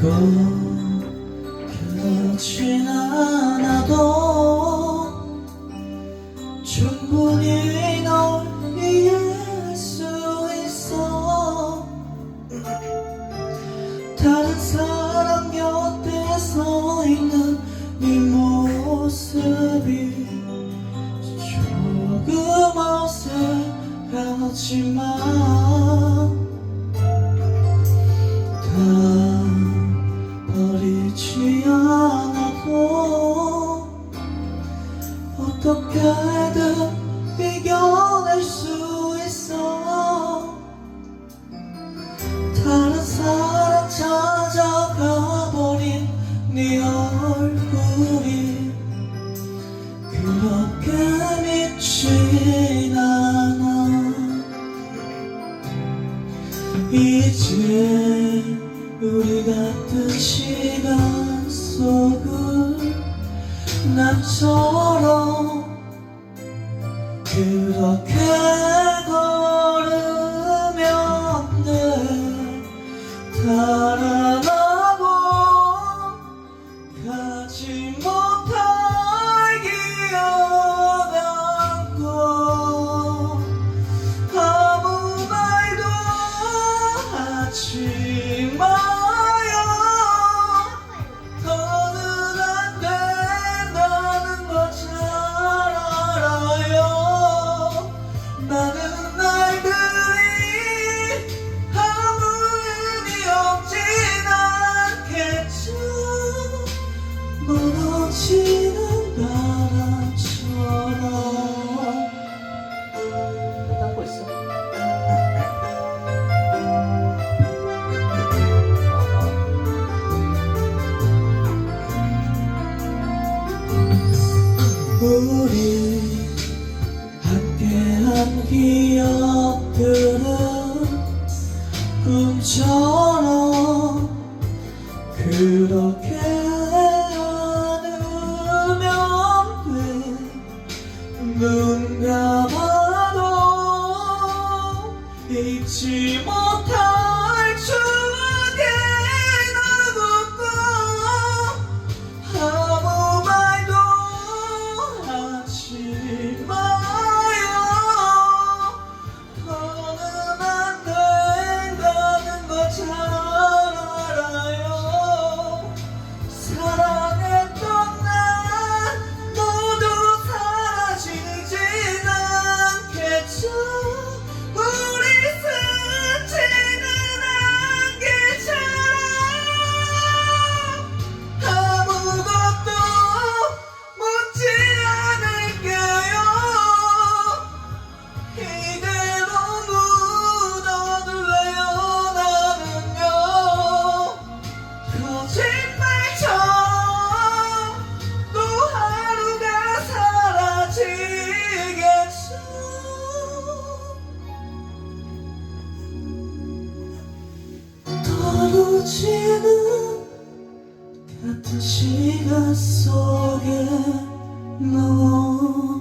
꼭 그렇진 않아도 충분히 널 이해할 수 있어. 다른 사람 곁에 서 있는 네 모습이 조금 어색하지만 어떻게든 이겨낼 수 있어. 다른 사람 찾아가 버린 네 얼굴이 그렇게 믿진 않아. 이제 우리 같은 시간 나처럼 그렇게 멀어지는 바람처럼 닦고 있어. 우리 함께한 기억 moon. 지는 같은 시간 속에 너